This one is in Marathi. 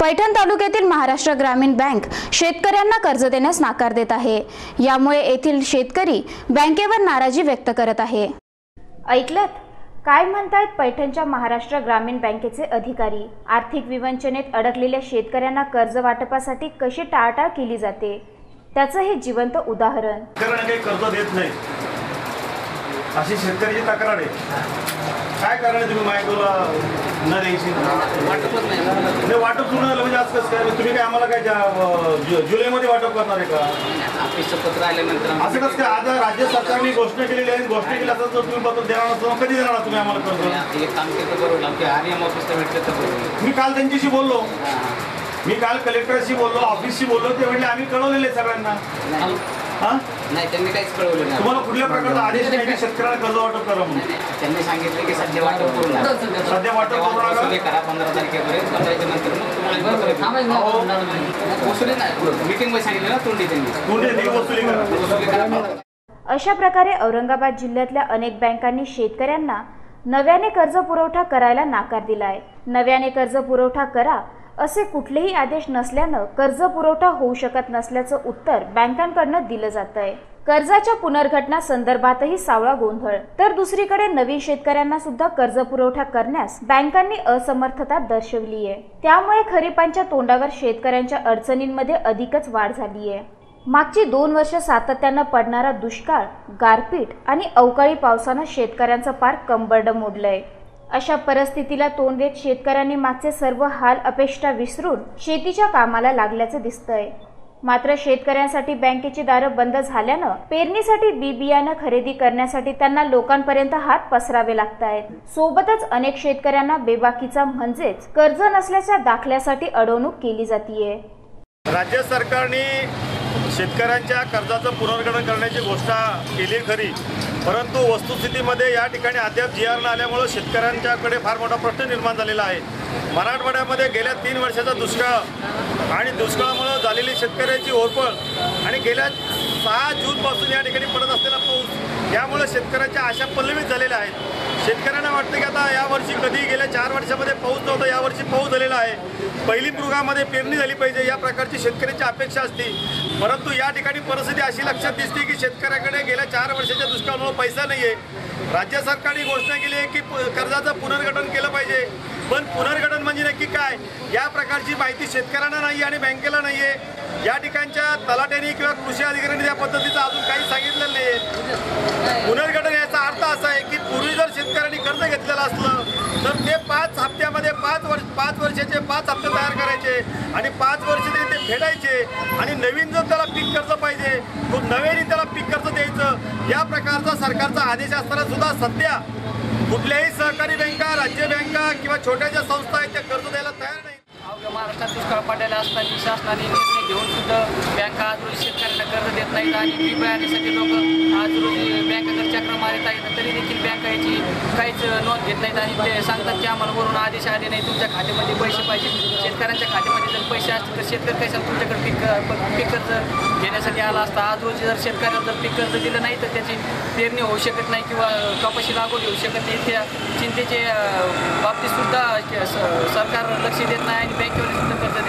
पैठण तालुक्यातील महाराष्ट्र ग्रामीण बँक शेतकऱ्यांना कर्ज देण्यास नाकार देत आहे. यामुळे येथील शेतकरी बँकेवर नाराजी व्यक्त करत आहे. ऐकलत? काय म्हणतायत पैठणच्या महाराष्ट्र ग्रामीण बँकेचे अधिकारी? आर्थिक विवंचनेत अडकलेल्या शेतकऱ्यांना कर्ज वाटपासाठी कशी टाळटाळ केली जाते? त्याचं हे जिवंत उदाहरण. कर्ज देत नाही. अशी शेतकऱ्याची तक्रार आहे. काय कारण आहे तुम्ही माहितीला न द्यायची? नाही नाही वाटप सुरू झालं म्हणजे आज कसं काय? तुम्ही काय आम्हाला काय ज्या, जुलैमध्ये वाटप करणार आहे का? ऑफिसचं पत्र आल्यानंतर असं कसं काय? आज राज्य सरकारने घोषणा केलेली आहे. घोषणा केली असं जर तुम्ही पत्र देणार नसतो मग कधी देणार तुम्ही आम्हाला कर्ज? एक काम केलं बरोबर ऑफिसला भेटलं तर मी काल त्यांच्याशी बोललो. मी काल कलेक्टरशी बोललो ऑफिसशी बोललो. ते म्हणले आम्ही कळवलेले सगळ्यांना. हा? नाही, त्यांनी काहीच कळवलं नाही. तुम्हाला कुठल्या प्रकारचा आदेश नाही की शेतकऱ्यांना कर्ज वाटप करा म्हणून? नाही. त्यांनी सांगितलं की सध्या वाटप करू नका. सध्या वाटप करू नका. वसुली करा पंधरा तारखेपर्यंत पंधराच्या नंतर मग तुम्हाला पत्र भेटेल. वसुली नाही. मीटिंगमध्ये सांगितलं ना तोंडी त्यांनी. कुठे नाही वसुली करा. वसुली करा. अशा प्रकारे औरंगाबाद जिल्ह्यातल्या अनेक बँकांनी शेतकऱ्यांना नव्याने कर्ज पुरवठा करायला नाकार दिलाय. नव्याने कर्ज पुरवठा करा असे कुठलेही आदेश नसल्यानं कर्ज पुरवठा होऊ शकत नसल्याचं उत्तर बँकांकडनं दिलं जात आहे कर्जाच्या पुनर्घटना संदर्भातही सावळा गोंधळ. तर दुसरीकडे नवीन शेतकऱ्यांना सुद्धा कर्ज पुरवठा करण्यास बँकांनी असमर्थता दर्शवली आहे. त्यामुळे खरीपांच्या तोंडावर शेतकऱ्यांच्या अडचणींमध्ये अधिकच वाढ झाली आहे. मागची दोन वर्ष सातत्यानं पडणारा दुष्काळ गारपीट आणि अवकाळी पावसानं शेतकऱ्यांचं पार कंबरड मोडलंय. अशा परिस्थितीला तोंड देत शेतकऱ्यांनी मागचे सर्व हाल अपेक्षा विसरून शेतीच्या कामाला लागल्याचं दिसतंय. मात्र शेतकऱ्यांसाठी बँकेची दारं बंद झाल्यानं पेरणीसाठी बी बियाणं खरेदी करण्यासाठी त्यांना लोकांपर्यंत हात पसरावे लागत आहेत सोबतच अनेक शेतकऱ्यांना बेबाकीचा म्हणजेच कर्ज नसल्याच्या दाखल्यासाठी अडवणूक केली जातीये. राज्य सरकारने शेतकऱ्यांच्या कर्जाचं पुनर्गठन करण्याची घोषणा केली खरी. परंतु वस्तुस्थितीमध्ये या ठिकाणी अद्याप जी आर न आल्यामुळं शेतकऱ्यांच्याकडे फार मोठा प्रश्न निर्माण झालेला आहे. मराठवाड्यामध्ये गेल्या तीन वर्षाचा दुष्काळ आणि दुष्काळामुळं झालेली शेतकऱ्याची ओरपळ आणि गेल्या सहा जूनपासून या ठिकाणी पडत असलेला पाऊस यामुळे शेतकऱ्यांच्या आशा पल्लवित झालेल्या आहेत. शेतकऱ्यांना वाटतं की आता यावर्षी कधी गेल्या चार वर्षामध्ये पाऊस नव्हता यावर्षी पाऊस झालेला आहे. पहिली मृगामध्ये पेरणी झाली पाहिजे या प्रकारची शेतकऱ्याची अपेक्षा असते. परंतु या ठिकाणी परिस्थिती अशी लक्षात दिसते की शेतकऱ्याकडे गेल्या चार वर्षाच्या दुष्काळामुळे पैसा नाही आहे राज्य सरकारने घोषणा केली आहे की कर्जाचं पुनर्गठन केलं पाहिजे. पण पुनर्गठन म्हणजे नक्की काय? या प्रकारची माहिती शेतकऱ्यांना नाही आणि बँकेला नाही आहे या ठिकाणच्या तलाट्याने किंवा कृषी अधिकाऱ्यांनी त्या पद्धतीचं अजून काही सांगितलेलं नाही आहे पुनर्गठन याचा अर्थ असा आहे की पूर्वी जर शेतकऱ्यांनी कर्ज घेतलेलं असलं तर ते पाच हप्त्यामध्ये पाच वर्ष पाच वर्षाचे पाच हप्ते तयार करायचे आणि पाच वर्ष फेडायचे आणि नवीन जर त्याला पीक कर्ज पाहिजे तो नव्याने त्याला पीक कर्ज द्यायचं या प्रकारचा सरकारचा आदेश असताना सुद्धा सध्या कुठल्याही सहकारी बँका राज्य बँका किंवा छोट्या ज्या संस्था आहेत त्या कर्ज द्यायला तयार नाही. महाराष्ट्रात दुष्काळ पडलेला असताना शासनाने निर्णय घेऊन सुद्धा बँका कर्ज नाहीत आणि बी बियाण्यासाठी लोक आज रोजी बँकेकडे चक्र मारत आहेत तरी देखील बँका याची काहीच नोंद घेत नाहीत आणि ते सांगतात की आम्हाला वरून आदेश आले नाही तुमच्या खात्यामध्ये पैसे पाहिजे. शेतकऱ्यांच्या खात्यामध्ये जर पैसे असतील तर शेतकरी कशाला तुमच्याकडे पीक पीक कर्ज घेण्यासाठी आला असता? आज रोजी जर शेतकऱ्याला जर पीक कर्ज दिलं नाही तर त्याची पेरणी होऊ शकत नाही किंवा कपाशी लागवड होऊ शकत नाही. त्या चिंतेचे बाबतीतसुद्धा स- सरकार लक्ष देत नाही आणि बँकेवर सुद्धा कर्ज